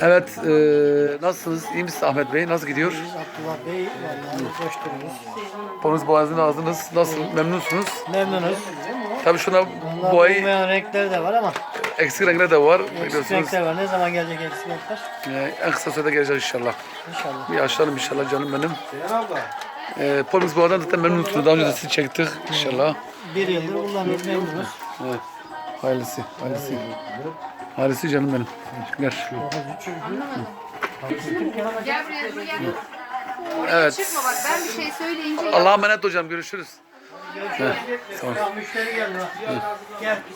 Evet, e, nasılsınız? İyi misiniz Ahmet Bey? Nasıl gidiyor? Biz Abdullah Bey vallahi koşturuyoruz. Ponuz boğazını aldınız. Nasıl? Memnunsunuz? Memnunuz. Tabii şuna Vallahi boyayı olmayan renkler de var ama eksik renkler de var. eksik Biliyorsunuz. renkler var. Ne zaman gelecek eksik renkler? E, en kısa sürede gelecek inşallah. İnşallah. Bir açalım inşallah canım benim. E, Ponuz boğadan zaten memnunsunuz. Daha önce de sizi çektik inşallah. Bir yıldır kullanıyoruz memnunuz. Evet. Hayırlısı, hayırlısı. Hayırlısı canım benim. Gel. Evet. Çıkma bak Allah'a emanet hocam. Görüşürüz. Gel.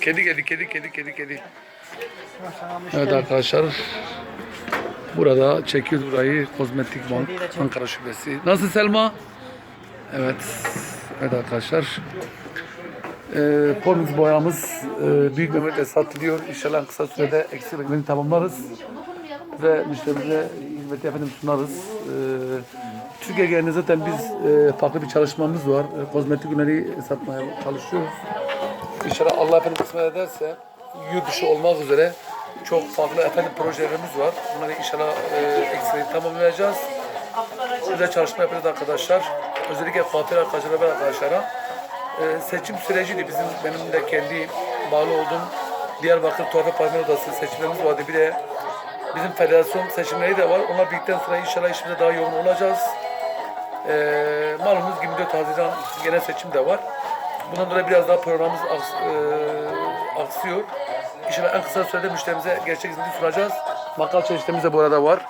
Kedi kedi, kedi, kedi, kedi. Müşteri. Evet arkadaşlar. Burada çekiyoruz burayı. Kozmetik Bank Ankara Şubesi. Nasıl Selma? Evet. Evet arkadaşlar. Ee, Polmix boyamız e, büyük memnuniyetle satılıyor. İnşallah kısa sürede eksik renklerini tamamlarız. Ve müşterimize hizmeti efendim sunarız. Ee, Türkiye genelinde zaten biz e, farklı bir çalışmamız var. E, kozmetik ürünleri satmaya çalışıyoruz. İnşallah Allah efendim kısmet ederse yurt dışı olmak üzere çok farklı efendim projelerimiz var. Bunları inşallah e, eksikleri tamamlayacağız. Güzel çalışma yapacağız arkadaşlar. Özellikle kuaför arkadaşlara ve arkadaşlara. E, seçim süreciydi bizim benim de kendi bağlı olduğum Diyarbakır Tuhafı Parfüm Odası seçimlerimiz vardı. Bir de bizim federasyon seçimleri de var. Onlar bittikten sonra inşallah işimize daha yoğun olacağız. E, malumunuz 24 Haziran genel seçim de var. Bundan dolayı biraz daha programımız aks, e, aksıyor. İnşallah en kısa sürede müşterimize gerçek hizmeti sunacağız. Makal çeşitlerimiz de bu arada var.